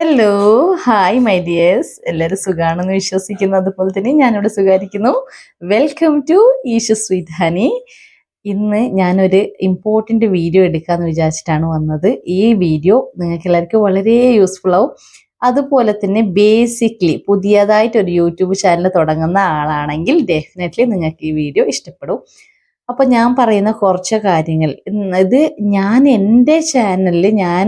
Hello hi my dears എല്ലാവരും സുഖാണെന്ന് വിശ്വസിക്കുന്നു. അതുപോലെ തന്നെ ഞാനിവിടെ സുഖായിരിക്കുന്നു welcome to Eshu sweet honey ഇന്ന് ഞാനൊരു ഇമ്പോർട്ടന്റ് വീഡിയോ എടുക്കാമെന്ന് വിചാരിച്ചിട്ടാണ് വന്നത്. ഈ വീഡിയോ നിങ്ങൾക്ക് എല്ലാവർക്കും വളരെ യൂസ്ഫുൾ ആവും. അതുപോലെ തന്നെ ബേസിക്കലി പുതിയതായിട്ട് ഒരു യൂട്യൂബ് ചാനൽ തുടങ്ങുന്ന ആളാണെങ്കിൽ ഡെഫിനറ്റ്ലി നിങ്ങൾക്ക് ഈ വീഡിയോ ഇഷ്ടപ്പെടും. അപ്പോൾ ഞാൻ പറയുന്ന കുറച്ച് കാര്യങ്ങൾ. ഇത് ഞാൻ എന്റെ ചാനലിൽ ഞാൻ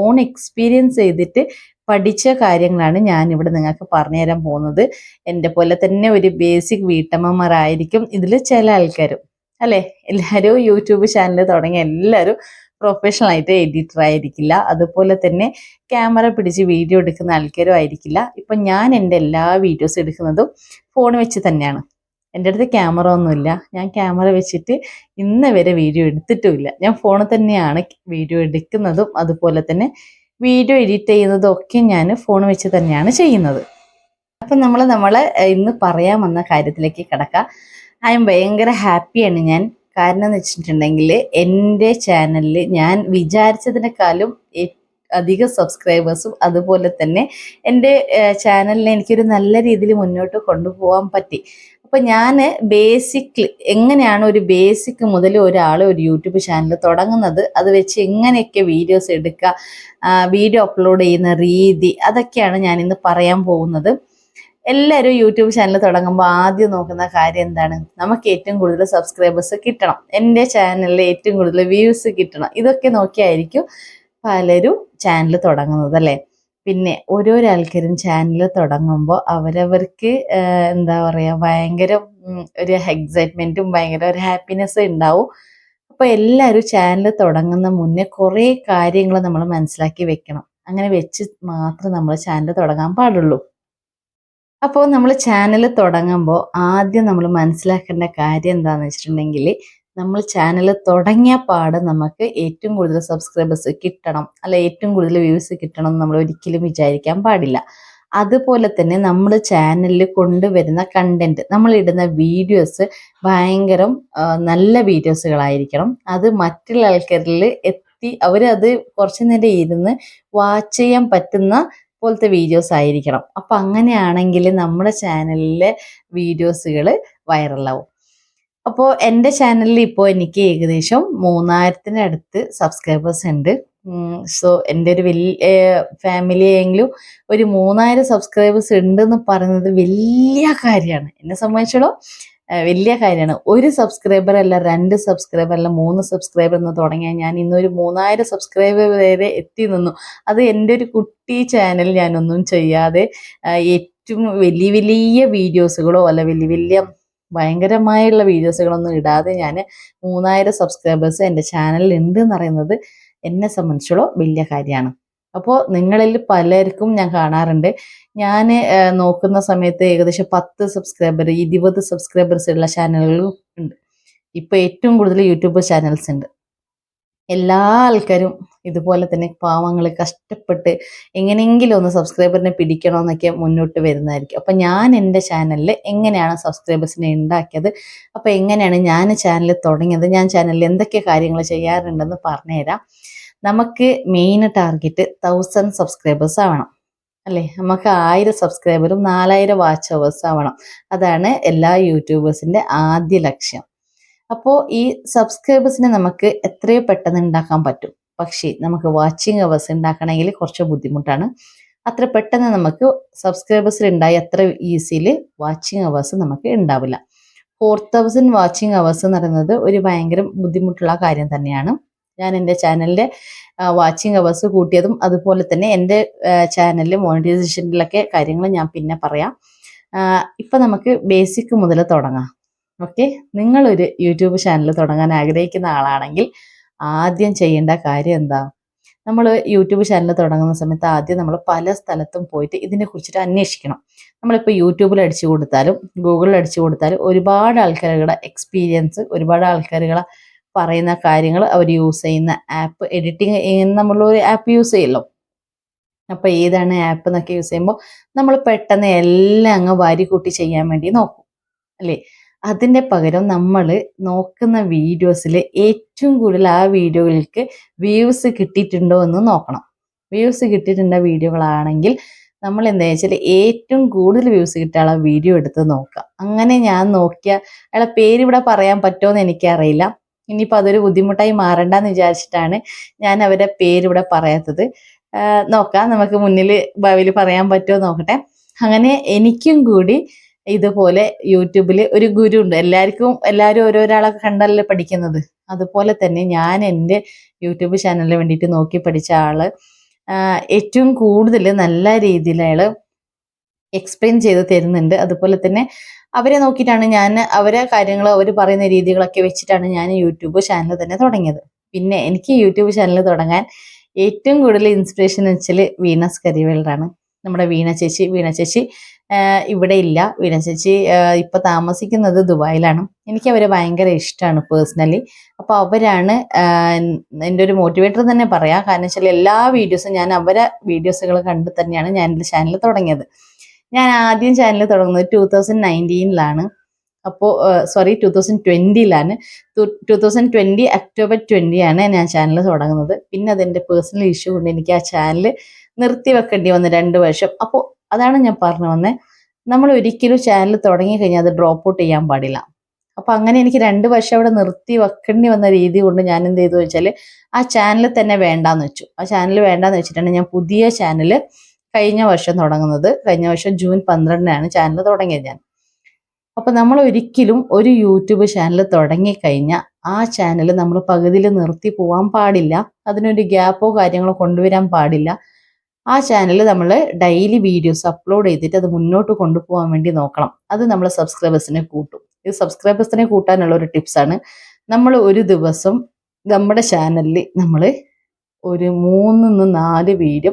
ഓൺ എക്സ്പീരിയൻസ് ചെയ്തിട്ട് പഠിച്ച കാര്യങ്ങളാണ് ഞാൻ ഇവിടെ നിങ്ങൾക്ക് പറഞ്ഞുതരാൻ പോകുന്നത്. എന്റെ പോലെ തന്നെ ഒരു ബേസിക് വീട്ടമ്മമാരായിരിക്കും ഇതിൽ ചില ആൾക്കാരും. അല്ലേ? എല്ലാവരും യൂട്യൂബ് ചാനൽ തുടങ്ങി എല്ലാവരും പ്രൊഫഷണൽ ആയിട്ട് എഡിറ്റർ ആയിരിക്കില്ല. അതുപോലെ തന്നെ ക്യാമറ പിടിച്ച് വീഡിയോ എടുക്കുന്ന ആൾക്കാരും ആയിരിക്കില്ല. ഇപ്പം ഞാൻ എന്റെ എല്ലാ വീഡിയോസ് എടുക്കുന്നതും ഫോൺ വെച്ച് തന്നെയാണ്. എന്റെ അടുത്ത് ക്യാമറ ഒന്നുമില്ല. ഞാൻ ക്യാമറ വെച്ചിട്ട് ഇന്ന് വരെ വീഡിയോ എടുത്തിട്ടുമില്ല. ഞാൻ ഫോണിൽ തന്നെയാണ് വീഡിയോ എടുക്കുന്നതും അതുപോലെ തന്നെ വീഡിയോ എഡിറ്റ് ചെയ്യുന്നതും ഒക്കെ ഞാൻ ഫോൺ വെച്ച് തന്നെയാണ് ചെയ്യുന്നത്. അപ്പം നമ്മൾ നമ്മൾ ഇന്ന് പറയാൻ വന്ന കാര്യത്തിലേക്ക് കിടക്കാം. ഐ എം ഭയങ്കര ഹാപ്പിയാണ് ഞാൻ. കാരണം എന്ന് വെച്ചിട്ടുണ്ടെങ്കിൽ എന്റെ ചാനലിൽ ഞാൻ വിചാരിച്ചതിനേക്കാളും അധികം സബ്സ്ക്രൈബേഴ്സും അതുപോലെ തന്നെ എന്റെ ചാനലിനെ എനിക്കൊരു നല്ല രീതിയിൽ മുന്നോട്ട് കൊണ്ടുപോകാൻ പറ്റി. അപ്പൊ ഞാൻ ബേസിക് എങ്ങനെയാണ് ഒരു ബേസിക് മുതൽ ഒരാൾ ഒരു യൂട്യൂബ് ചാനൽ തുടങ്ങുന്നത്? അത് വെച്ച് എങ്ങനെയൊക്കെ വീഡിയോസ് എടുക്കുക വീഡിയോ അപ്ലോഡ് ചെയ്യുന്ന രീതി അതൊക്കെയാണ് ഞാൻ ഇന്ന് പറയാൻ പോകുന്നത്. എല്ലാവരും യൂട്യൂബ് ചാനൽ തുടങ്ങുമ്പോൾ ആദ്യം നോക്കുന്ന കാര്യം എന്താണ്? നമുക്ക് ഏറ്റവും കൂടുതൽ സബ്സ്ക്രൈബേഴ്സ് കിട്ടണം. എന്റെ ചാനലിൽ ഏറ്റവും കൂടുതൽ വ്യൂസ് കിട്ടണം. ഇതൊക്കെ നോക്കിയായിരിക്കും പലരും ചാനൽ തുടങ്ങുന്നത് അല്ലേ? പിന്നെ ഓരോരോ ആൾക്കാരും ചാനൽ തുടങ്ങുമ്പോൾ അവരവർക്ക് എന്താ പറയുക ഭയങ്കര ഒരു എക്സൈറ്റ്മെന്റും ഭയങ്കര ഒരു ഹാപ്പിനെസ്സും ഉണ്ടാവും. അപ്പോൾ എല്ലാവരും ചാനൽ തുടങ്ങുന്ന മുന്നേ കുറേ കാര്യങ്ങൾ നമ്മൾ മനസ്സിലാക്കി വെക്കണം. അങ്ങനെ വെച്ച് മാത്രം നമ്മൾ ചാനൽ തുടങ്ങാൻ പാടുള്ളൂ. അപ്പോൾ നമ്മൾ ചാനൽ തുടങ്ങുമ്പോൾ ആദ്യം നമ്മൾ മനസ്സിലാക്കേണ്ട കാര്യം എന്താണെന്ന് വെച്ചിട്ടുണ്ടെങ്കിൽ നമ്മൾ ചാനൽ തുടങ്ങിയ പാട് നമുക്ക് ഏറ്റവും കൂടുതൽ സബ്സ്ക്രൈബേഴ്സ് കിട്ടണം. അല്ല ഏറ്റവും കൂടുതൽ വ്യൂസ് കിട്ടണം നമ്മൾ ഒരിക്കലും വിചാരിക്കാൻ പാടില്ല. അതുപോലെ തന്നെ നമ്മൾ ചാനലിൽ കൊണ്ടുവരുന്ന കണ്ടന്റ് നമ്മൾ ഇടുന്ന വീഡിയോസ് ഭയങ്കര നല്ല വീഡിയോസുകളായിരിക്കണം അത് മറ്റുള്ള ആൾക്കാരിൽ എത്തി അവരത് കുറച്ചു നേരം ഇരുന്ന് വാച്ച് ചെയ്യാൻ പറ്റുന്ന പോലത്തെ വീഡിയോസ് ആയിരിക്കണം. അപ്പം അങ്ങനെയാണെങ്കിൽ നമ്മുടെ ചാനലിലെ വീഡിയോസുകൾ വൈറലാവും അപ്പോൾ എന്റെ ചാനലിൽ ഇപ്പോൾ എനിക്ക് ഏകദേശം മൂന്നായിരത്തിനടുത്ത് സബ്സ്ക്രൈബേഴ്സ് ഉണ്ട്. സോ എന്റെ ഒരു വലിയ ഫാമിലി ആയെങ്കിലും ഒരു മൂന്നായിരം സബ്സ്ക്രൈബേഴ്സ് ഉണ്ടെന്ന് പറയുന്നത് വലിയ കാര്യമാണ്. എന്നെ സംബന്ധിച്ചിടത്തോളം വലിയ കാര്യമാണ്. ഒരു സബ്സ്ക്രൈബർ അല്ല രണ്ട് സബ്സ്ക്രൈബർ അല്ല മൂന്ന് സബ്സ്ക്രൈബർ എന്ന് തുടങ്ങിയാൽ ഞാൻ ഇന്നൊരു മൂന്നായിരം സബ്സ്ക്രൈബർ വരെ എത്തി നിന്നു. അത് എന്റെ ഒരു കുട്ടി ചാനൽ ഞാനൊന്നും ചെയ്യാതെ ഏറ്റവും വലിയ വലിയ വീഡിയോസുകളോ അല്ല വലിയ വലിയ ഭയങ്കരമായുള്ള വീഡിയോസുകളൊന്നും ഇടാതെ ഞാൻ മൂന്നായിരം സബ്സ്ക്രൈബേഴ്സ് എന്റെ ചാനലിൽ ഉണ്ട് എന്ന് പറയുന്നത് എന്നെ സംബന്ധിച്ചുള്ള വലിയ കാര്യമാണ് അപ്പോൾ നിങ്ങളിൽ പലർക്കും ഞാൻ കാണാറുണ്ട്. ഞാൻ നോക്കുന്ന സമയത്ത് ഏകദേശം പത്ത് സബ്സ്ക്രൈബർ ഇരുപത് സബ്സ്ക്രൈബേഴ്സ് ഉള്ള ചാനലുകളും ഉണ്ട്. ഇപ്പോൾ ഏറ്റവും കൂടുതൽ യൂട്യൂബ് ചാനൽസ് ഉണ്ട് എല്ലാ ആൾക്കാരും ഇതുപോലെ തന്നെ പാവങ്ങൾ കഷ്ടപ്പെട്ട് എങ്ങനെയെങ്കിലും ഒന്ന് സബ്സ്ക്രൈബറിനെ പിടിക്കണമെന്നൊക്കെ മുന്നോട്ട് വരുന്നതായിരിക്കും. അപ്പം ഞാൻ എന്റെ ചാനലിൽ എങ്ങനെയാണ് സബ്സ്ക്രൈബേഴ്സിനെ ഉണ്ടാക്കിയത് അപ്പോൾ എങ്ങനെയാണ് ഞാൻ ചാനൽ തുടങ്ങിയത്? ഞാൻ ചാനലിൽ എന്തൊക്കെ കാര്യങ്ങൾ ചെയ്യാറുണ്ടെന്ന് പറഞ്ഞുതരാം. നമുക്ക് മെയിൻ ടാർഗറ്റ് തൗസൻഡ് സബ്സ്ക്രൈബേഴ്സ് ആവണം. അല്ലേ? നമുക്ക് ആയിരം സബ്സ്ക്രൈബറും നാലായിരം വാച്ച് അവേഴ്സ് ആവണം. അതാണ് എല്ലാ യൂട്യൂബേഴ്സിന്റെ ആദ്യ ലക്ഷ്യം. അപ്പോൾ ഈ സബ്സ്ക്രൈബേഴ്സിനെ നമുക്ക് എത്രയോ പെട്ടെന്ന് ഉണ്ടാക്കാൻ പറ്റും. പക്ഷേ നമുക്ക് വാച്ചിങ് അവേഴ്സ് ഉണ്ടാക്കണമെങ്കിൽ കുറച്ച് ബുദ്ധിമുട്ടാണ്. അത്ര പെട്ടെന്ന് നമുക്ക് സബ്സ്ക്രൈബേഴ്സിൽ ഉണ്ടായി അത്ര ഈസിയിൽ വാച്ചിങ് അവേഴ്സ് നമുക്ക് ഉണ്ടാവില്ല. ഫോർ തൗസൻഡ് വാച്ചിങ് അവേഴ്സ് എന്ന് പറയുന്നത് ഒരു ഭയങ്കര ബുദ്ധിമുട്ടുള്ള കാര്യം തന്നെയാണ്. ഞാൻ എന്റെ ചാനലിന്റെ വാച്ചിങ് അവേഴ്സ് കൂട്ടിയതും അതുപോലെ തന്നെ എന്റെ ചാനലിൽ മോണിറ്റൈസേഷനിലൊക്കെ കാര്യങ്ങൾ ഞാൻ പിന്നെ പറയാം. ഇപ്പം നമുക്ക് ബേസിക് മുതൽ തുടങ്ങാം. ഓക്കെ നിങ്ങളൊരു യൂട്യൂബ് ചാനൽ തുടങ്ങാൻ ആഗ്രഹിക്കുന്ന ആളാണെങ്കിൽ ആദ്യം ചെയ്യേണ്ട കാര്യം എന്താ? നമ്മൾ യൂട്യൂബ് ചാനൽ തുടങ്ങുന്ന സമയത്ത് ആദ്യം നമ്മൾ പല സ്ഥലത്തും പോയിട്ട് ഇതിനെ കുറിച്ചിട്ട് അന്വേഷിക്കണം. നമ്മളിപ്പോൾ യൂട്യൂബിൽ അടിച്ചു കൊടുത്താലും ഗൂഗിളിൽ അടിച്ചു കൊടുത്താലും ഒരുപാട് ആൾക്കാരുടെ എക്സ്പീരിയൻസ് ഒരുപാട് ആൾക്കാരുകളെ പറയുന്ന കാര്യങ്ങൾ അവർ യൂസ് ചെയ്യുന്ന ആപ്പ് എഡിറ്റിംഗ് നമ്മളൊരു ആപ്പ് യൂസ് ചെയ്യല്ലോ അപ്പോൾ ഏതാണ് ആപ്പ് എന്നൊക്കെ യൂസ് ചെയ്യുമ്പോൾ നമ്മൾ പെട്ടെന്ന് എല്ലാം അങ്ങ് വാരി കൂട്ടി ചെയ്യാൻ വേണ്ടി നോക്കും. അല്ലേ? അതിന്റെ പകരം നമ്മൾ നോക്കുന്ന വീഡിയോസിൽ ഏറ്റവും കൂടുതൽ ആ വീഡിയോകൾക്ക് വ്യൂസ് കിട്ടിയിട്ടുണ്ടോ എന്ന് നോക്കണം. വ്യൂസ് കിട്ടിയിട്ടുണ്ട വീഡിയോകളാണെങ്കിൽ നമ്മൾ എന്താ വെച്ചാൽ ഏറ്റവും കൂടുതൽ വ്യൂസ് കിട്ടാനുള്ള വീഡിയോ എടുത്ത് നോക്കുക. അങ്ങനെ ഞാൻ നോക്കിയ അയാളെ പേര് ഇവിടെ പറയാൻ പറ്റുമോ എന്ന് എനിക്കറിയില്ല. ഇനിയിപ്പോൾ അതൊരു ബുദ്ധിമുട്ടായി മാറണ്ടെന്ന് വിചാരിച്ചിട്ടാണ് ഞാൻ അവരുടെ പേര് ഇവിടെ പറയാത്തത്. നോക്കാം. നമുക്ക് മുന്നിൽ ഭാവിയിൽ പറയാൻ പറ്റുമോ നോക്കട്ടെ. അങ്ങനെ എനിക്കും കൂടി ഇതുപോലെ യൂട്യൂബിൽ ഒരു ഗുരു ഉണ്ട്. എല്ലാവർക്കും എല്ലാവരും ഓരോരാളെ കണ്ടല്ലേ പഠിക്കുന്നത്? അതുപോലെ തന്നെ ഞാൻ എന്റെ യൂട്യൂബ് ചാനലിന് വേണ്ടിയിട്ട് നോക്കി പഠിച്ച ആൾ ഏറ്റവും കൂടുതൽ നല്ല രീതിയിൽ അയാൾ എക്സ്പ്ലെയിൻ ചെയ്ത് തരുന്നുണ്ട്. അതുപോലെ തന്നെ അവരെ നോക്കിയിട്ടാണ് ഞാൻ അവരെ കാര്യങ്ങൾ അവർ പറയുന്ന രീതികളൊക്കെ വെച്ചിട്ടാണ് ഞാൻ യൂട്യൂബ് ചാനൽ തന്നെ തുടങ്ങിയത്. പിന്നെ എനിക്ക് യൂട്യൂബ് ചാനൽ തുടങ്ങാൻ ഏറ്റവും കൂടുതൽ ഇൻസ്പിറേഷൻ വെച്ചാൽ വീണസ് കരിവേളറാണ് നമ്മുടെ വീണ ചേച്ചി വീണ ചേച്ചി ഇവിടെ ഇല്ല. വീണ ചേച്ചി ഇപ്പൊ താമസിക്കുന്നത് ദുബായിലാണ്. എനിക്ക് അവരെ ഭയങ്കര ഇഷ്ടമാണ് പേഴ്സണലി. അപ്പോൾ അവരാണ് എന്റെ ഒരു മോട്ടിവേറ്റർ തന്നെ പറയാം. കാരണം വെച്ചാൽ എല്ലാ വീഡിയോസും ഞാൻ അവരെ വീഡിയോസുകൾ കണ്ട് തന്നെയാണ് ഞാൻ എന്റെ ചാനൽ തുടങ്ങിയത്. ഞാൻ ആദ്യം ചാനൽ തുടങ്ങുന്നത് ടൂ തൗസൻഡ് നയന്റീനിലാണ്. അപ്പോൾ sorry two thousand ട്വന്റിയിലാണ് two thousand twenty October twenty ആണ് ഞാൻ ചാനൽ തുടങ്ങുന്നത്. പിന്നെ അതെന്റെ പേഴ്സണൽ ഇഷ്യൂ കൊണ്ട് എനിക്ക് ആ ചാനൽ നിർത്തി വെക്കേണ്ടി വന്നു രണ്ട് വർഷം. അപ്പോൾ അതാണ് ഞാൻ പറഞ്ഞു വന്നത് നമ്മൾ ഒരിക്കലും ചാനൽ തുടങ്ങി കഴിഞ്ഞാൽ അത് ഡ്രോപ്പ് ഔട്ട് ചെയ്യാൻ പാടില്ല. അപ്പോൾ അങ്ങനെ എനിക്ക് രണ്ട് വർഷം അവിടെ നിർത്തി വെക്കേണ്ടി വന്ന രീതി കൊണ്ട് ഞാൻ എന്ത് ചെയ്തു വെച്ചാൽ ആ ചാനൽ തന്നെ വേണ്ടാന്ന് വെച്ചു. ആ ചാനൽ വേണ്ടാന്ന് വെച്ചിട്ടാണ് ഞാൻ പുതിയ ചാനൽ കഴിഞ്ഞ വർഷം തുടങ്ങുന്നത്. കഴിഞ്ഞ വർഷം ജൂൺ പന്ത്രണ്ടിനാണ് ചാനൽ തുടങ്ങിയത് ഞാൻ. അപ്പൊ നമ്മൾ ഒരിക്കലും ഒരു യൂട്യൂബ് ചാനൽ തുടങ്ങിക്കഴിഞ്ഞാൽ ആ ചാനൽ നമ്മൾ പകുതിയിൽ നിർത്തി പോകാൻ പാടില്ല. അതിനൊരു ഗ്യാപ്പോ കാര്യങ്ങളോ കൊണ്ടുവരാൻ പാടില്ല. ആ ചാനൽ നമ്മൾ ഡെയിലി വീഡിയോസ് അപ്ലോഡ് ചെയ്തിട്ട് അത് മുന്നോട്ട് കൊണ്ടുപോകാൻ വേണ്ടി നോക്കണം. അത് നമ്മൾ സബ്സ്ക്രൈബേഴ്സിനെ കൂട്ടും. ഇത് സബ്സ്ക്രൈബേഴ്സിനെ കൂട്ടാനുള്ള ഒരു ടിപ്സാണ് നമ്മൾ ഒരു ദിവസം നമ്മുടെ ചാനലിൽ നമ്മൾ ഒരു മൂന്നിന്ന് നാല് വീഡിയോ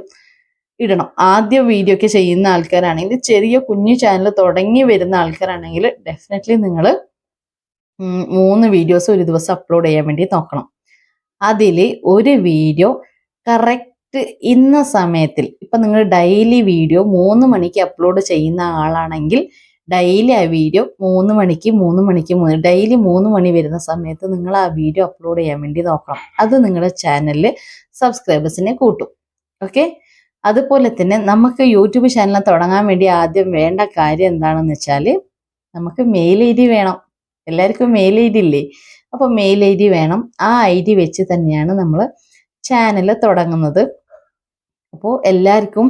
ഇടണം. ആദ്യം വീഡിയോ ഒക്കെ ചെയ്യുന്ന ആൾക്കാരാണെങ്കിൽ ചെറിയ കുഞ്ഞു ചാനൽ തുടങ്ങി വരുന്ന ആൾക്കാരാണെങ്കിൽ ഡെഫിനറ്റ്ലി നിങ്ങൾ മൂന്ന് വീഡിയോസ് ഒരു ദിവസം അപ്ലോഡ് ചെയ്യാൻ വേണ്ടി നോക്കണം. അതിൽ ഒരു വീഡിയോ കറക്റ്റ് ഇന്ന സമയത്തിൽ ഇപ്പം നിങ്ങൾ ഡെയിലി വീഡിയോ മൂന്ന് മണിക്ക് അപ്ലോഡ് ചെയ്യുന്ന ആളാണെങ്കിൽ ഡെയിലി ആ വീഡിയോ മൂന്ന് മണിക്ക് മൂന്ന് മണിക്ക് മൂന്ന് ഡെയിലി മൂന്ന് മണി വരുന്ന സമയത്ത് നിങ്ങൾ ആ വീഡിയോ അപ്ലോഡ് ചെയ്യാൻ വേണ്ടി നോക്കണം. അത് നിങ്ങളുടെ ചാനലിൽ സബ്സ്ക്രൈബേഴ്സിനെ കൂട്ടും. ഓക്കെ അതുപോലെ തന്നെ നമുക്ക് യൂട്യൂബ് ചാനൽ തുടങ്ങാൻ വേണ്ടി ആദ്യം വേണ്ട കാര്യം എന്താണെന്ന് വെച്ചാൽ നമുക്ക് മെയിൽ ഐ ഡി വേണം. എല്ലാവർക്കും മെയിൽ ഐ ഡി ഇല്ലേ? അപ്പോൾ മെയിൽ ഐ ഡി വേണം. ആ ഐ ഡി വെച്ച് തന്നെയാണ് നമ്മൾ ചാനൽ തുടങ്ങുന്നത്. അപ്പോൾ എല്ലാവർക്കും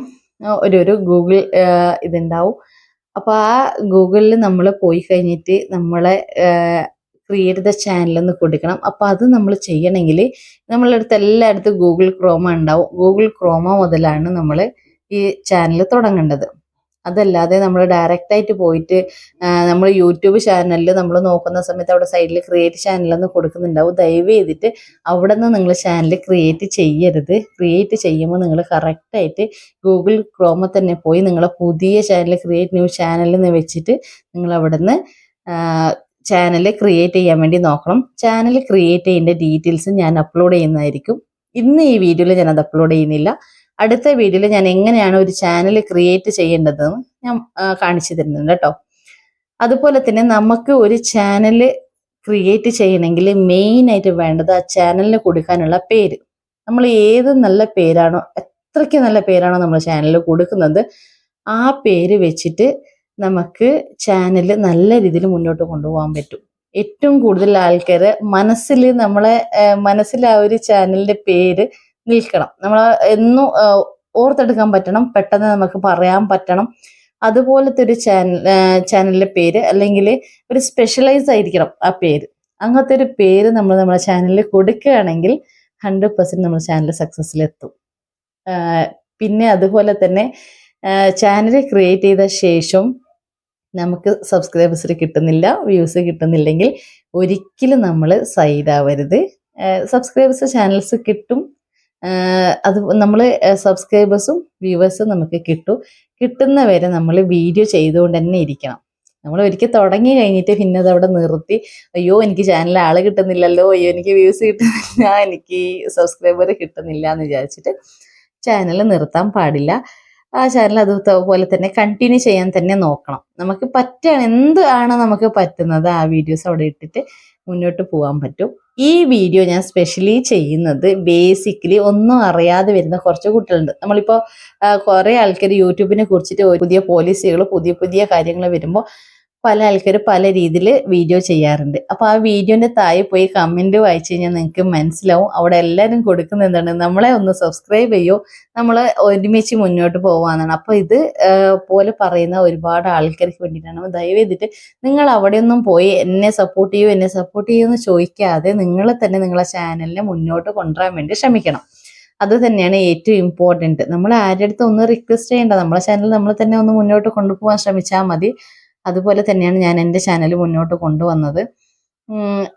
ഒരു ഒരു ഗൂഗിൾ ഇതുണ്ടാവും. അപ്പോൾ ആ ഗൂഗിളിൽ നമ്മൾ പോയി കഴിഞ്ഞിട്ട് നമ്മളെ ക്രിയേറ്റ് ദ ചാനൽ എന്ന് കൊടുക്കണം. അപ്പോൾ അത് നമ്മൾ ചെയ്യണമെങ്കിൽ നമ്മളെ അടുത്ത് എല്ലായിടത്തും ഗൂഗിൾ ക്രോമ ഉണ്ടാവും. ഗൂഗിൾ ക്രോമ മുതലാണ് നമ്മൾ ഈ ചാനൽ തുടങ്ങേണ്ടത്. അതല്ലാതെ നമ്മൾ ഡയറക്റ്റ് ആയിട്ട് പോയിട്ട് നമ്മൾ യൂട്യൂബ് ചാനലിൽ നമ്മൾ നോക്കുന്ന സമയത്ത് അവിടെ സൈഡിൽ ക്രിയേറ്റ് ചാനൽ എന്ന് കൊടുക്കുന്നുണ്ടാവും. ദയവ് ചെയ്തിട്ട് അവിടെ നിന്ന് നിങ്ങൾ ചാനൽ ക്രിയേറ്റ് ചെയ്യരുത് ക്രിയേറ്റ് ചെയ്യുമ്പോൾ നിങ്ങൾ കറക്റ്റായിട്ട് ഗൂഗിൾ ക്രോമ തന്നെ പോയി നിങ്ങളെ പുതിയ ചാനൽ ക്രിയേറ്റ് ന്യൂ ചാനൽ എന്ന് വെച്ചിട്ട് നിങ്ങൾ അവിടെ നിന്ന് ചാനൽ ക്രിയേറ്റ് ചെയ്യാൻ വേണ്ടി നോക്കണം. ചാനൽ ക്രിയേറ്റ് ചെയ്യേണ്ട ഡീറ്റെയിൽസ് ഞാൻ അപ്ലോഡ് ചെയ്യുന്നതായിരിക്കും. ഇന്ന് ഈ വീഡിയോയിൽ ഞാൻ അത് അപ്ലോഡ് ചെയ്യുന്നില്ല. അടുത്ത വീഡിയോയിൽ ഞാൻ എങ്ങനെയാണ് ഒരു ചാനൽ ക്രിയേറ്റ് ചെയ്യേണ്ടതെന്ന് ഞാൻ കാണിച്ചു തരുന്നുണ്ട് കേട്ടോ. അതുപോലെ തന്നെ നമുക്ക് ഒരു ചാനൽ ക്രിയേറ്റ് ചെയ്യണമെങ്കിൽ മെയിൻ ആയിട്ട് വേണ്ടത് ആ ചാനലിന് കൊടുക്കാനുള്ള പേര്. നമ്മൾ ഏത് നല്ല പേരാണോ എത്രയ്ക്ക് നല്ല പേരാണോ നമ്മൾ ചാനലിൽ കൊടുക്കുന്നത് ആ പേര് വെച്ചിട്ട് നമുക്ക് ചാനൽ നല്ല രീതിയിൽ മുന്നോട്ട് കൊണ്ടുപോകാൻ പറ്റും. ഏറ്റവും കൂടുതൽ ആൾക്കാർ മനസ്സിൽ നമ്മളെ മനസ്സിൽ ആ ഒരു ചാനലിന്റെ പേര് നിൽക്കണം. നമ്മൾ എന്നും ഓർത്തെടുക്കാൻ പറ്റണം പെട്ടെന്ന് നമുക്ക് പറയാൻ പറ്റണം. അതുപോലത്തെ ഒരു ചാനൽ ചാനലിന്റെ പേര് അല്ലെങ്കിൽ ഒരു സ്പെഷ്യലൈസ് ആയിരിക്കണം ആ പേര്. അങ്ങനത്തെ ഒരു പേര് നമ്മൾ നമ്മുടെ ചാനലിൽ കൊടുക്കുകയാണെങ്കിൽ ഹൺഡ്രഡ് പെർസെന്റ് നമ്മുടെ ചാനൽ സക്സസ്സിലെത്തും പിന്നെ അതുപോലെ തന്നെ ചാനൽ ക്രിയേറ്റ് ചെയ്ത ശേഷം നമുക്ക് സബ്സ്ക്രൈബേഴ്സ് കിട്ടുന്നില്ല വ്യൂസ് കിട്ടുന്നില്ലെങ്കിൽ ഒരിക്കലും നമ്മൾ സൈഡാവരുത് സബ്സ്ക്രൈബേഴ്സ് ചാനൽസ് കിട്ടും. അത് നമ്മൾ സബ്സ്ക്രൈബേഴ്സും വ്യൂവേഴ്സും നമുക്ക് കിട്ടും. കിട്ടുന്നവരെ നമ്മൾ വീഡിയോ ചെയ്തുകൊണ്ട് തന്നെ ഇരിക്കണം. നമ്മൾ ഒരിക്കൽ തുടങ്ങി കഴിഞ്ഞിട്ട് പിന്നെ അത് അവിടെ നിർത്തി അയ്യോ എനിക്ക് ചാനലിൽ ആൾ കിട്ടുന്നില്ലല്ലോ അയ്യോ എനിക്ക് വ്യൂസ് കിട്ടുന്നില്ല എനിക്ക് സബ്സ്ക്രൈബർ കിട്ടുന്നില്ല എന്ന് വിചാരിച്ചിട്ട് ചാനൽ നിർത്താൻ പാടില്ല. ആ ചാനൽ അതുപോലെ തന്നെ കണ്ടിന്യൂ ചെയ്യാൻ തന്നെ നോക്കണം. നമുക്ക് പറ്റുകയാണ് എന്ത് ആണ് നമുക്ക് പറ്റുന്നത് ആ വീഡിയോസ് അവിടെ ഇട്ടിട്ട് മുന്നോട്ട് പോകാൻ പറ്റും. ഈ വീഡിയോ ഞാൻ സ്പെഷ്യലി ചെയ്യുന്നത് ബേസിക്കലി ഒന്നും അറിയാതെ വരുന്ന കുറച്ച് കുട്ടികളുണ്ട്. നമ്മളിപ്പോൾ കുറേ ആൾക്കാർ യൂട്യൂബിനെ കുറിച്ചിട്ട് പുതിയ പോളിസികൾ പുതിയ പുതിയ കാര്യങ്ങൾ വരുമ്പോൾ പല ആൾക്കാർ പല രീതിയിൽ വീഡിയോ ചെയ്യാറുണ്ട്. അപ്പോൾ ആ വീഡിയോന്റെ താഴെ പോയി കമന്റ് വായിച്ചു കഴിഞ്ഞാൽ നിങ്ങൾക്ക് മനസ്സിലാവും. അവിടെ എല്ലാവരും കൊടുക്കുന്ന എന്താണ്? നമ്മളെ ഒന്ന് സബ്സ്ക്രൈബ് ചെയ്യോ. നമ്മളെ ഒരുമിച്ച് മുന്നോട്ട് പോകാമെന്നാണ് അപ്പോൾ ഇത് പോലെ പറയുന്ന ഒരുപാട് ആൾക്കാർക്ക് വേണ്ടിയിട്ടാണ്. ദയവ് ചെയ്തിട്ട് നിങ്ങൾ അവിടെയൊന്നും പോയി എന്നെ സപ്പോർട്ട് ചെയ്യൂ എന്നെ സപ്പോർട്ട് ചെയ്യൂ എന്ന് ചോദിക്കാതെ നിങ്ങൾ തന്നെ നിങ്ങളെ ചാനലിനെ മുന്നോട്ട് കൊണ്ടുവരാൻ വേണ്ടി ശ്രമിക്കണം. അത് തന്നെയാണ് ഏറ്റവും ഇമ്പോർട്ടന്റ് നമ്മൾ ആരുടെ അടുത്ത് ഒന്ന് റിക്വസ്റ്റ് ചെയ്യേണ്ട. നമ്മളെ ചാനൽ നമ്മൾ തന്നെ ഒന്ന് മുന്നോട്ട് കൊണ്ടുപോകാൻ ശ്രമിച്ചാൽ മതി. അതുപോലെ തന്നെയാണ് ഞാൻ എന്റെ ചാനൽ മുന്നോട്ട് കൊണ്ടുവന്നത്.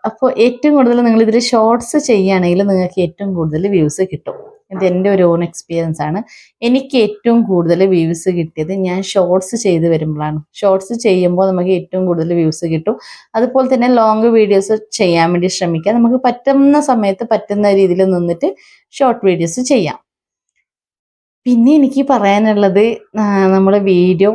അപ്പോൾ ഏറ്റവും കൂടുതൽ നിങ്ങൾ ഇതിൽ ഷോർട്സ് ചെയ്യുകയാണെങ്കിൽ നിങ്ങൾക്ക് ഏറ്റവും കൂടുതൽ വ്യൂസ് കിട്ടും. ഇത് എന്റെ ഒരു ഓൺ എക്സ്പീരിയൻസ് ആണ്. എനിക്ക് ഏറ്റവും കൂടുതൽ വ്യൂസ് കിട്ടിയത് ഞാൻ ഷോർട്സ് ചെയ്ത് വരുമ്പോഴാണ്. ഷോർട്സ് ചെയ്യുമ്പോൾ നമുക്ക് ഏറ്റവും കൂടുതൽ വ്യൂസ് കിട്ടും. അതുപോലെ തന്നെ ലോങ് വീഡിയോസ് ചെയ്യാൻ വേണ്ടി ശ്രമിക്കാം. നമുക്ക് പറ്റുന്ന സമയത്ത് പറ്റുന്ന രീതിയിൽ നിന്നിട്ട് ഷോർട്ട് വീഡിയോസ് ചെയ്യാം. പിന്നെ എനിക്ക് പറയാനുള്ളത് നമ്മൾ വീഡിയോ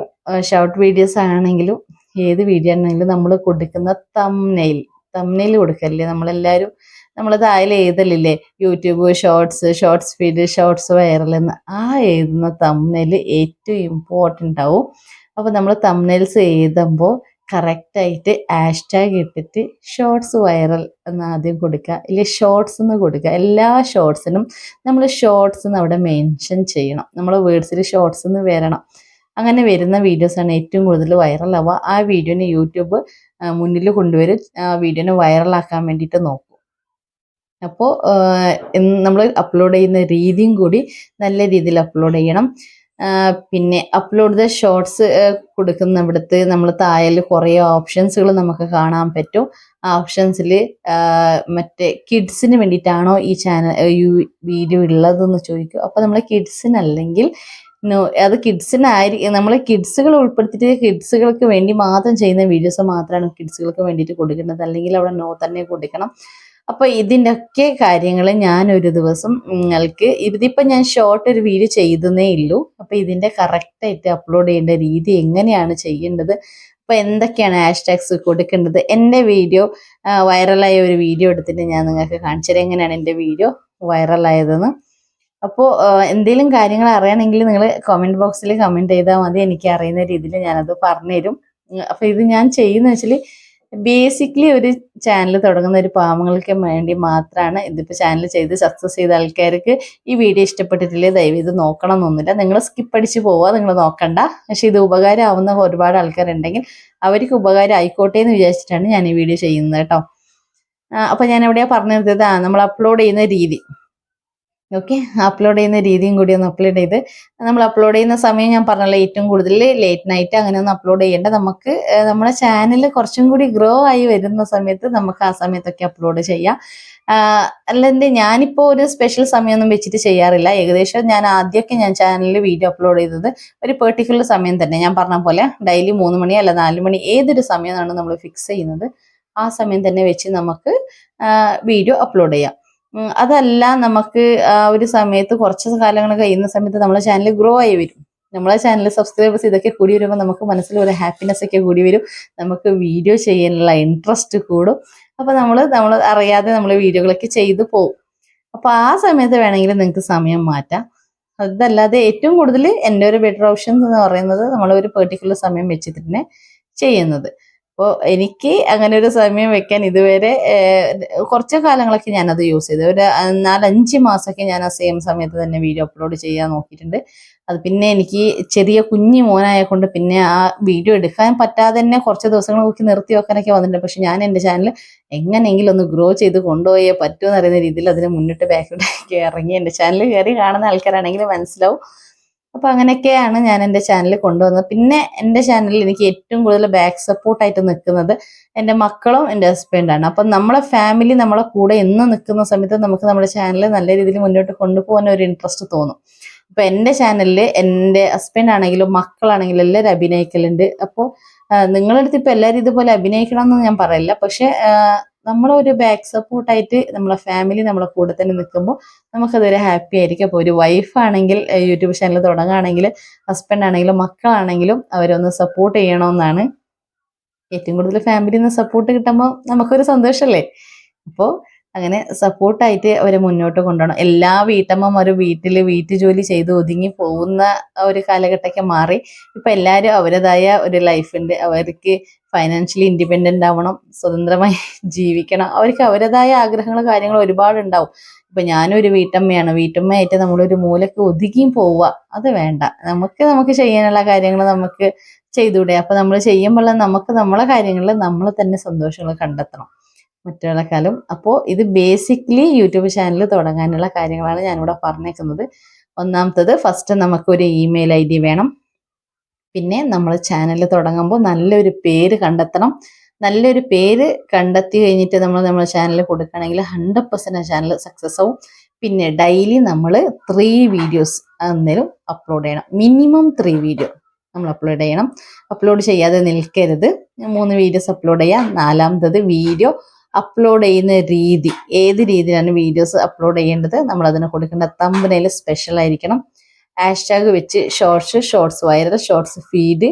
ഷോർട്ട് വീഡിയോസ് ആണെങ്കിലും ഏത് വീഡിയോ ആണെങ്കിലും നമ്മൾ കൊടുക്കുന്ന തംനെയിൽ തംനെയിൽ കൊടുക്കല്ലേ നമ്മളെല്ലാവരും നമ്മൾ താഴെ എഴുതലില്ലേ? YouTube shorts shorts feed shorts viral എന്ന്. ആ എഴുതുന്ന തംനെയിൽ ഏറ്റവും ഇമ്പോർട്ടന്റ് ആവും. അപ്പോൾ നമ്മൾ തംനെയിൽസ് എഴുതുമ്പോൾ കറക്റ്റായിട്ട് ഹാഷ്ടാഗ് ഇട്ടിട്ട് ഷോർട്സ് വൈറൽ എന്ന് ആദ്യം കൊടുക്കുക. ഇല്ലെ? ഷോർട്സ് എന്ന് കൊടുക്കുക. എല്ലാ ഷോർട്സിനും നമ്മൾ ഷോർട്സ് എന്ന് അവിടെ മെൻഷൻ ചെയ്യണം. നമ്മൾ വേർഡ്സിൽ ഷോർട്സ് എന്ന് വരണം. അങ്ങനെ വരുന്ന വീഡിയോസാണ് ഏറ്റവും കൂടുതൽ വൈറലാവുക ആ വീഡിയോനെ യൂട്യൂബ് മുന്നിൽ കൊണ്ടുവരും. ആ വീഡിയോനെ വൈറലാക്കാൻ വേണ്ടിയിട്ട് നോക്കും. അപ്പോൾ നമ്മൾ അപ്ലോഡ് ചെയ്യുന്ന രീതിയും കൂടി നല്ല രീതിയിൽ അപ്ലോഡ് ചെയ്യണം. പിന്നെ അപ്ലോഡ് ദ ഷോർട്സ് കൊടുക്കുന്നിടത്ത് നമ്മൾ താഴെ കുറേ ഓപ്ഷൻസുകൾ നമുക്ക് കാണാൻ പറ്റും. ആ ഓപ്ഷൻസിൽ മറ്റേ കിഡ്സിന് വേണ്ടിയിട്ടാണോ ഈ ചാനൽ വീഡിയോ ഉള്ളതെന്ന് ചോദിക്കും. അപ്പോൾ നമ്മൾ കിഡ്സിനല്ലെങ്കിൽ അത് കിഡ്സിനായിരിക്കും നമ്മളെ കിഡ്സുകൾ ഉൾപ്പെടുത്തിയിട്ട് കിഡ്സുകൾക്ക് വേണ്ടി മാത്രം ചെയ്യുന്ന വീഡിയോസ് മാത്രമാണ് കിഡ്സുകൾക്ക് വേണ്ടിയിട്ട് കൊടുക്കേണ്ടത് അല്ലെങ്കിൽ അവിടെ നോ തന്നെ കൊടുക്കണം. അപ്പോൾ ഇതിന്റെയൊക്കെ കാര്യങ്ങൾ ഞാൻ ഒരു ദിവസം നിങ്ങൾക്ക് ഇതിപ്പോൾ ഞാൻ ഷോർട്ട് ഒരു വീഡിയോ ചെയ്തതേ ഉള്ളൂ അപ്പോൾ ഇതിന്റെ കറക്റ്റായിട്ട് അപ്ലോഡ് ചെയ്യേണ്ട രീതി എങ്ങനെയാണ് ചെയ്യേണ്ടത്? അപ്പോൾ എന്തൊക്കെയാണ് ഹാഷ്ടാഗ്സ് കൊടുക്കേണ്ടത്? എന്റെ വീഡിയോ വൈറലായ ഒരു വീഡിയോ എടുത്തിട്ട് ഞാൻ നിങ്ങൾക്ക് കാണിച്ചു തരാം. എങ്ങനെയാണ് എന്റെ വീഡിയോ വൈറലായതെന്ന് അപ്പോൾ എന്തെങ്കിലും കാര്യങ്ങൾ അറിയണമെങ്കിൽ നിങ്ങൾ കമന്റ് ബോക്സിൽ കമന്റ് ചെയ്താൽ മതി. എനിക്ക് അറിയുന്ന രീതിയിൽ ഞാനത് പറഞ്ഞുതരും. അപ്പോൾ ഇത് ഞാൻ ചെയ്യുന്ന വെച്ചാൽ ബേസിക്കലി ഒരു ചാനൽ തുടങ്ങുന്ന ഒരു പാവങ്ങൾക്ക് വേണ്ടി മാത്രമാണ് ഇതിപ്പോൾ ചാനൽ ചെയ്ത് സക്സസ് ചെയ്ത ആൾക്കാർക്ക് ഈ വീഡിയോ ഇഷ്ടപ്പെട്ടിട്ടില്ലേ ദയവ് ഇത് നോക്കണം എന്നൊന്നുമില്ല നിങ്ങൾ സ്കിപ്പ് അടിച്ച് പോവുക നിങ്ങൾ നോക്കണ്ട. പക്ഷെ ഇത് ഉപകാരമാവുന്ന ഒരുപാട് ആൾക്കാരുണ്ടെങ്കിൽ അവർക്ക് ഉപകാരം ആയിക്കോട്ടെ എന്ന് വിചാരിച്ചിട്ടാണ് ഞാൻ ഈ വീഡിയോ ചെയ്യുന്നത് കേട്ടോ. അപ്പോൾ ഞാൻ എവിടെയാണ് പറഞ്ഞു നിർത്തിയത് നമ്മൾ അപ്ലോഡ് ചെയ്യുന്ന രീതി. ഓക്കെ അപ്ലോഡ് ചെയ്യുന്ന രീതിയും കൂടി ഒന്ന് അപ്ലോഡ് ചെയ്ത് നമ്മൾ അപ്ലോഡ് ചെയ്യുന്ന സമയം ഞാൻ പറഞ്ഞല്ലോ ഏറ്റവും കൂടുതൽ ലേറ്റ് നൈറ്റ് അങ്ങനെ ഒന്ന് അപ്ലോഡ് ചെയ്യേണ്ട. നമുക്ക് നമ്മുടെ ചാനൽ കുറച്ചും കൂടി ഗ്രോ ആയി വരുന്ന സമയത്ത് നമുക്ക് ആ സമയത്തൊക്കെ അപ്ലോഡ് ചെയ്യാം. അല്ലാണ്ട് ഞാനിപ്പോൾ ഒരു സ്പെഷ്യൽ സമയമൊന്നും വെച്ചിട്ട് ചെയ്യാറില്ല. ഏകദേശം ഞാൻ ആദ്യമൊക്കെ ഞാൻ ചാനലിൽ വീഡിയോ അപ്ലോഡ് ചെയ്തത് ഒരു പെർട്ടിക്കുലർ സമയം തന്നെ. ഞാൻ പറഞ്ഞ പോലെ ഡെയിലി മൂന്ന് മണി അല്ല നാല് മണി ഏതൊരു സമയമാണ് നമ്മൾ ഫിക്സ് ചെയ്യുന്നത് ആ സമയം തന്നെ വെച്ച് നമുക്ക് വീഡിയോ അപ്ലോഡ് ചെയ്യാം. അതല്ല നമുക്ക് ആ ഒരു സമയത്ത് കുറച്ച് കാലങ്ങൾ കഴിയുന്ന സമയത്ത് നമ്മളെ ചാനൽ ഗ്രോ ആയി വരും. നമ്മളെ ചാനൽ സബ്സ്ക്രൈബേഴ്സ് ഇതൊക്കെ കൂടി വരുമ്പോൾ നമുക്ക് മനസ്സിൽ ഒരു ഹാപ്പിനെസ് ഒക്കെ കൂടി വരും. നമുക്ക് വീഡിയോ ചെയ്യാനുള്ള ഇൻട്രസ്റ്റ് കൂടും. അപ്പോൾ നമ്മൾ നമ്മൾ അറിയാതെ നമ്മൾ വീഡിയോകളൊക്കെ ചെയ്തു പോകും. അപ്പോൾ ആ സമയത്ത് വേണമെങ്കിൽ നിങ്ങൾക്ക് സമയം മാറ്റാം. അതല്ലാതെ ഏറ്റവും കൂടുതൽ എന്റെ ഒരു ബെറ്റർ ഓപ്ഷൻ എന്ന് പറയുന്നത് നമ്മൾ ഒരു പെർട്ടിക്കുലർ സമയം വെച്ചിട്ട് തന്നെ ചെയ്യുന്നത്. അപ്പോൾ എനിക്ക് അങ്ങനെ ഒരു സമയം വെക്കാൻ ഇതുവരെ കുറച്ച് കാലങ്ങളൊക്കെ ഞാനത് യൂസ് ചെയ്തു. ഒരു നാലഞ്ച് മാസമൊക്കെ ഞാൻ ആ സെയിം സമയത്ത് തന്നെ വീഡിയോ അപ്ലോഡ് ചെയ്യാൻ നോക്കിയിട്ടുണ്ട്. അത് പിന്നെ എനിക്ക് ചെറിയ കുഞ്ഞു മോനായ കൊണ്ട് പിന്നെ ആ വീഡിയോ എടുക്കാൻ പറ്റാതെ തന്നെ കുറച്ച് ദിവസങ്ങൾ നോക്കി നിർത്തി വെക്കാനൊക്കെ വന്നിട്ടുണ്ട്. പക്ഷെ ഞാൻ എന്റെ ചാനൽ എങ്ങനെയെങ്കിലും ഒന്ന് ഗ്രോ ചെയ്ത് കൊണ്ടുപോയേ പറ്റുമെന്ന് അറിയുന്ന രീതിയിൽ അതിന് മുന്നിട്ട് ബാക്കിലോട്ടൊക്കെ ഇറങ്ങി എന്റെ ചാനൽ കയറി കാണുന്ന ആൾക്കാരാണെങ്കിൽ മനസ്സിലാവും. അപ്പോൾ അങ്ങനെയൊക്കെയാണ് ഞാൻ എന്റെ ചാനൽ കൊണ്ടുവന്നത്. പിന്നെ എന്റെ ചാനലിൽ എനിക്ക് ഏറ്റവും കൂടുതൽ ബാക്ക് സപ്പോർട്ടായിട്ട് നിൽക്കുന്നത് എന്റെ മക്കളും എന്റെ ഹസ്ബൻഡാണ് അപ്പം നമ്മളെ ഫാമിലി നമ്മളെ കൂടെ എന്ന് നിൽക്കുന്ന സമയത്ത് നമുക്ക് നമ്മുടെ ചാനൽ നല്ല രീതിയിൽ മുന്നോട്ട് കൊണ്ടുപോകാൻ ഒരു ഇൻട്രസ്റ്റ് തോന്നും. അപ്പോൾ എന്റെ ചാനലിൽ എന്റെ ഹസ്ബൻഡ് ആണെങ്കിലും മക്കളാണെങ്കിലും എല്ലാവരും അഭിനയിക്കലുണ്ട്. അപ്പോൾ നിങ്ങളുടെ അടുത്ത് ഇപ്പോൾ എല്ലാവരും ഇതുപോലെ അഭിനയിക്കണം എന്ന് ഞാൻ പറയില്ല പക്ഷേ നമ്മളെ ഒരു ബാക്ക് സപ്പോർട്ടായിട്ട് നമ്മളെ ഫാമിലി നമ്മളെ കൂടെ തന്നെ നിൽക്കുമ്പോൾ നമുക്കതൊരു ഹാപ്പി ആയിരിക്കും. അപ്പോൾ ഒരു വൈഫാണെങ്കിൽ യൂട്യൂബ് ചാനൽ തുടങ്ങുകയാണെങ്കിൽ ഹസ്ബൻഡ് ആണെങ്കിലും മക്കളാണെങ്കിലും അവരൊന്ന് സപ്പോർട്ട് ചെയ്യണമെന്നാണ് ഏറ്റവും കൂടുതൽ ഫാമിലിയിൽ നിന്ന് സപ്പോർട്ട് കിട്ടുമ്പോൾ നമുക്കൊരു സന്തോഷമല്ലേ അപ്പോൾ അങ്ങനെ സപ്പോർട്ടായിട്ട് അവരെ മുന്നോട്ട് കൊണ്ടുപോകണം. എല്ലാ വീട്ടമ്മമാരും വീട്ടിൽ വീട്ടു ജോലി ചെയ്ത് ഒതുങ്ങി പോകുന്ന ഒരു കാലഘട്ടമൊക്കെ മാറി. ഇപ്പം എല്ലാവരും അവരുടേതായ ഒരു ലൈഫുണ്ട് അവർക്ക് ഫൈനാൻഷ്യലി ഇൻഡിപെൻഡന്റ് ആവണം സ്വതന്ത്രമായി ജീവിക്കണം. അവർക്ക് അവരുടേതായ ആഗ്രഹങ്ങൾ കാര്യങ്ങൾ ഒരുപാട് ഉണ്ടാവും ഇപ്പൊ ഞാനൊരു വീട്ടമ്മയാണ്. വീട്ടമ്മയായിട്ട് നമ്മളൊരു മൂലക്ക് ഒതുങ്ങി പോവുക അത് വേണ്ട. നമുക്ക് നമുക്ക് ചെയ്യാനുള്ള കാര്യങ്ങൾ നമുക്ക് ചെയ്തൂടെ അപ്പം നമ്മൾ ചെയ്യുമ്പോൾ നമുക്ക് നമ്മളെ കാര്യങ്ങളിൽ നമ്മൾ തന്നെ സന്തോഷങ്ങൾ കണ്ടെത്തണം. മറ്റുള്ളക്കാളും അപ്പോൾ ഇത് ബേസിക്കലി യൂട്യൂബ് ചാനൽ തുടങ്ങാനുള്ള കാര്യങ്ങളാണ് ഞാനിവിടെ പറഞ്ഞേക്കുന്നത്. ഒന്നാമത്തത് ഫസ്റ്റ് നമുക്കൊരു ഇമെയിൽ ഐ ഡി വേണം. പിന്നെ നമ്മൾ ചാനൽ തുടങ്ങുമ്പോൾ നല്ലൊരു പേര് കണ്ടെത്തണം. നല്ലൊരു പേര് കണ്ടെത്തി കഴിഞ്ഞിട്ട് നമ്മൾ നമ്മുടെ ചാനൽ കൊടുക്കുകയാണെങ്കിൽ ഹൺഡ്രഡ് പെർസെന്റ് ചാനൽ സക്സസ് ആവും. പിന്നെ ഡെയിലി നമ്മൾ ത്രീ വീഡിയോസ് അന്നേരം അപ്ലോഡ് ചെയ്യണം. മിനിമം ത്രീ വീഡിയോ നമ്മൾ അപ്ലോഡ് ചെയ്യണം. അപ്ലോഡ് ചെയ്യാതെ നിൽക്കരുത്. മൂന്ന് വീഡിയോസ് അപ്ലോഡ് ചെയ്യാം നാലാമത്തത് വീഡിയോ അപ്ലോഡ് ചെയ്യുന്ന രീതി ഏത് രീതിയിലാണ് വീഡിയോസ് അപ്ലോഡ് ചെയ്യേണ്ടത് നമ്മൾ അതിന് കൊടുക്കേണ്ട തമ്പനയിൽ സ്പെഷ്യൽ ആയിരിക്കണം. ഹാഷ്ടാഗ് വെച്ച് shorts shorts viral shorts feed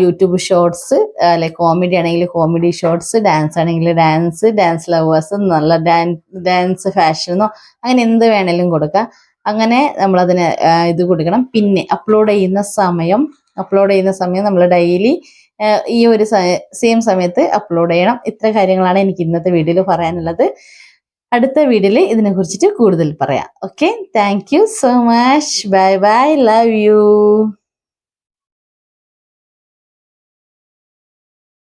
YouTube shorts അല്ലെ കോമഡി ആണെങ്കിൽ കോമഡി ഷോർട്സ് ഡാൻസ് ആണെങ്കിൽ ഡാൻസ് ഡാൻസ് ലവേഴ്സ് നല്ല ഡാൻസ് ഫാഷനോ അങ്ങനെ എന്ത് വേണേലും കൊടുക്കാം. അങ്ങനെ നമ്മളതിന് ഇത് കൊടുക്കണം. പിന്നെ അപ്ലോഡ് ചെയ്യുന്ന സമയം അപ്ലോഡ് ചെയ്യുന്ന സമയം നമ്മൾ ഡെയിലി ഈ ഒരു സെയിം സമയത്ത് അപ്ലോഡ് ചെയ്യണം. ഇത്ര കാര്യങ്ങളാണ് എനിക്ക് ഇന്നത്തെ വീഡിയോയിൽ പറയാനുള്ളത്. അടുത്ത വീഡിയോയിൽ ഇതിനെ കുറിച്ചിട്ട് കൂടുതൽ പറയാം. Okay thank you so much bye bye love you